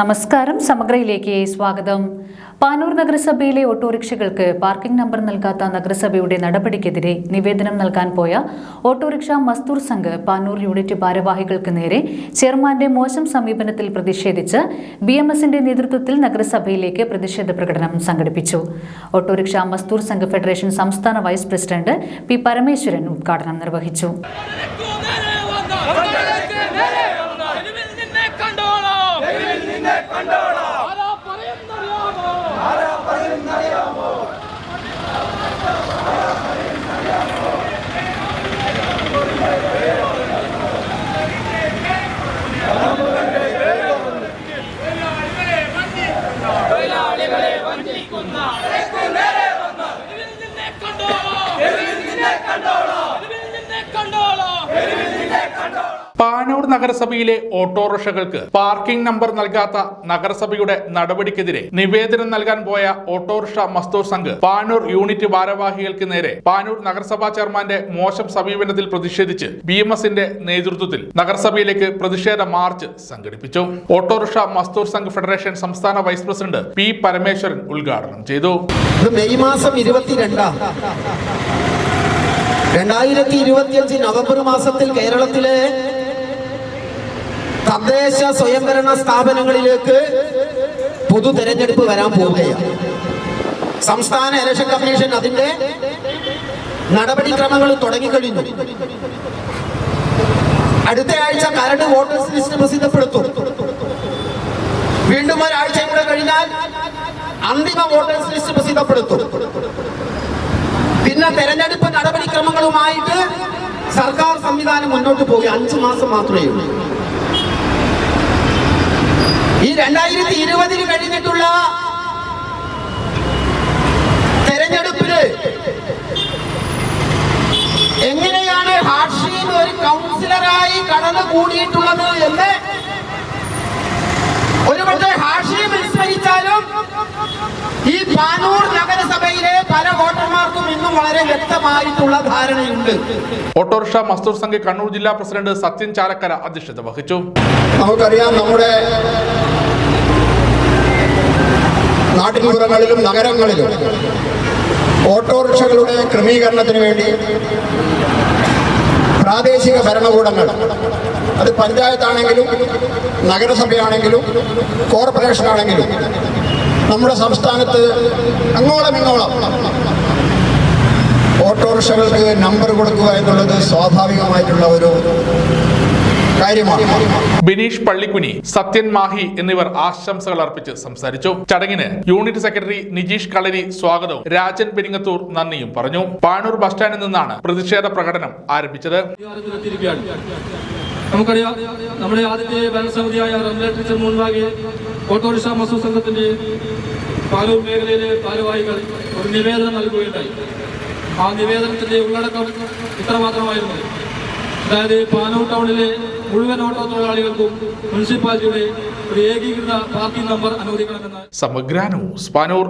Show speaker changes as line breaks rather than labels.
നമസ്കാരം. സമഗ്രയിലേക്ക് സ്വാഗതം. പാനൂർ നഗരസഭയിലെ ഓട്ടോറിക്ഷകൾക്ക് പാർക്കിംഗ് നമ്പർ നൽകാത്ത നഗരസഭയുടെ നടപടിക്കെതിരെ നിവേദനം നൽകാൻ പോയ auto rickshaw Mazdoor Sangh Panoor unit ഭാരവാഹികൾക്ക് നേരെ ചെയർമാന്റെ മോശം സമീപനത്തിൽ പ്രതിഷേധിച്ച് ബി എം എസിന്റെ നേതൃത്വത്തിൽ നഗരസഭയിലേക്ക് പ്രതിഷേധ പ്രകടനം സംഘടിപ്പിച്ചു. Auto rickshaw Mazdoor Sangh federation സംസ്ഥാന വൈസ് പ്രസിഡന്റ് പി പരമേശ്വരൻ ഉദ്ഘാടനം നിർവഹിച്ചു.
നഗരസഭയിലെ ഓട്ടോറിക്ഷകൾക്ക് പാർക്കിംഗ് നമ്പർ നൽകാത്ത നഗരസഭയുടെ നടപടിക്കെതിരെ നിവേദനം നൽകാൻ പോയ auto rickshaw Mazdoor Sangh Panoor unit ഭാരവാഹികൾക്ക് നേരെ പാനൂർ നഗരസഭാ ചെയർമാന്റെ മോശം സമീപനത്തിൽ പ്രതിഷേധിച്ച് ബി എം എസിന്റെ നേതൃത്വത്തിൽ നഗരസഭയിലേക്ക് പ്രതിഷേധ മാർച്ച് സംഘടിപ്പിച്ചു. Auto rickshaw Mazdoor Sangh federation സംസ്ഥാന വൈസ് പ്രസിഡന്റ് പി പരമേശ്വരൻ ഉദ്ഘാടനം ചെയ്തു.
മെയ് മാസം ഇരുപത്തിരണ്ടാം. രണ്ടായിരത്തി ഇരുപത്തിയഞ്ച് നവംബർ മാസത്തിൽ കേരളത്തിലെ തദ്ദേശ സ്വയംഭരണ സ്ഥാപനങ്ങളിലേക്ക് പൊതു തെരഞ്ഞെടുപ്പ് വരാൻ പോവുകയാണ്. സംസ്ഥാന ഇലക്ഷൻ കമ്മീഷൻ അതിന്റെ നടപടിക്രമങ്ങൾ തുടങ്ങിക്കഴിഞ്ഞു. അടുത്ത ആഴ്ച കരട് വോട്ടേഴ്സ് ലിസ്റ്റ് പ്രസിദ്ധപ്പെടുത്തും. വീണ്ടും ഒരാഴ്ച കൂടെ കഴിഞ്ഞാൽ അന്തിമ വോട്ടേഴ്സ് ലിസ്റ്റ് പ്രസിദ്ധപ്പെടുത്തും. പിന്നെ തെരഞ്ഞെടുപ്പ് നടപടിക്രമങ്ങളുമായിട്ട് സർക്കാർ സംവിധാനം മുന്നോട്ട് പോയി അഞ്ചു മാസം മാത്രമേ ഉള്ളൂ. ഈ രണ്ടായിരത്തി ഇരുപതിന് കഴിഞ്ഞിട്ടുള്ള തെരഞ്ഞെടുപ്പിൽ എങ്ങനെയാണ് ഹാഷിം ഒരു കൗൺസിലറായി കടന്നു കൂടിയിട്ടുള്ളത് എന്ന് ഒരുപക്ഷെ ഹാഷിം വിസ്മരിച്ചാലും ഈ പാനൂർ നഗരസഭയിലെ പല വോട്ടർമാർക്കും ഇന്നും വളരെ വ്യക്തമായിട്ടുള്ള ധാരണയുണ്ട്.
ഓട്ടോറിക്ഷ മസ്തൂർ സംഘ് കണ്ണൂർ ജില്ലാ പ്രസിഡന്റ് സത്യൻ ചാലക്കര അധ്യക്ഷത വഹിച്ചു.
നമുക്കറിയാം നമ്മുടെ നാട്ടിൻപുറങ്ങളിലും നഗരങ്ങളിലും ഓട്ടോറിക്ഷകളുടെ ക്രമീകരണത്തിന് വേണ്ടി പ്രാദേശിക ഭരണകൂടങ്ങൾ അത് പഞ്ചായത്താണെങ്കിലും നഗരസഭയാണെങ്കിലും കോർപ്പറേഷനാണെങ്കിലും നമ്മുടെ സംസ്ഥാനത്ത് അങ്ങോളം ഇങ്ങോളം ഓട്ടോറിക്ഷകൾക്ക് നമ്പർ കൊടുക്കുക എന്നുള്ളത് സ്വാഭാവികമായിട്ടുള്ള ഒരു കാര്യമാണ്.
ബിനീഷ് പള്ളിക്കുനി സത്യൻ മാഹി എന്നിവർ ആശംസകൾ അർപ്പിച്ച് സംസാരിച്ചു. ചടങ്ങിന് യൂണിറ്റ് സെക്രട്ടറി നിജീഷ് കളരി സ്വാഗതവും രാജൻ പെരിങ്ങത്തൂർ നന്ദിയും പറഞ്ഞു. പാനൂർ ബസ് സ്റ്റാൻഡിൽ നിന്നാണ് പ്രതിഷേധ പ്രകടനം ആരംഭിച്ചത്.
നമുക്കറിയാം നമ്മുടെ ആദ്യത്തെ ഭരണസമിതിയായ റെഗുലേറ്ററി മുൻപാകെ ഓട്ടോറിക്ഷ മസൂർ സംഘത്തിന്റെ പാലൂർ മേഖലയിലെ ഭാരവാഹികൾ ഒരു നിവേദനം നൽകുകയുണ്ടായി. ആ നിവേദനത്തിന്റെ ഉള്ളടക്കം ഇത്രമാത്രമായിരുന്നു. അതായത് പാനൂർ ടൗണിലെ മുഴുവൻ ഓട്ടോ തൊഴിലാളികൾക്കും മുനിസിപ്പാലിറ്റിയുടെ ഒരു ഏകീകൃത പാർക്കിംഗ് നമ്പർ അനുവദിക്കണമെന്ന്
സമഗ്ര ന്യൂസ് പാനൂർ.